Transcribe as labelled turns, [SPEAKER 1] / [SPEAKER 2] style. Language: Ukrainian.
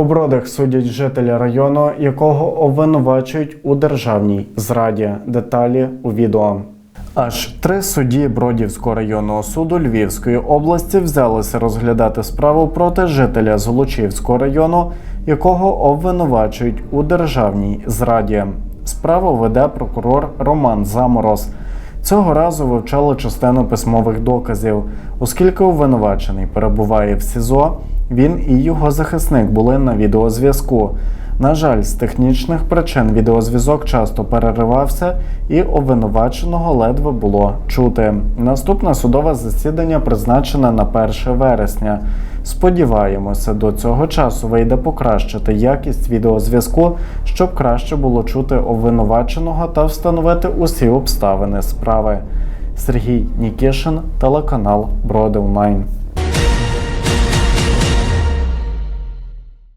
[SPEAKER 1] У бродах судять жителя району, якого обвинувачують у державній зраді. Деталі у відео. Аж три судді Бродівського районного суду Львівської області взялися розглядати справу проти жителя Золочівського району, якого обвинувачують у державній зраді. Справу веде прокурор Роман Замороз. Цього разу вивчали частину письмових доказів, оскільки обвинувачений перебуває в СІЗО, він і його захисник були на відеозв'язку. На жаль, з технічних причин відеозв'язок часто переривався, і обвинуваченого ледве було чути. Наступне судове засідання призначене на 1 вересня. Сподіваємося, до цього часу вийде покращити якість відеозв'язку, щоб краще було чути обвинуваченого та встановити усі обставини справи. Сергій Нікішин, телеканал Броди.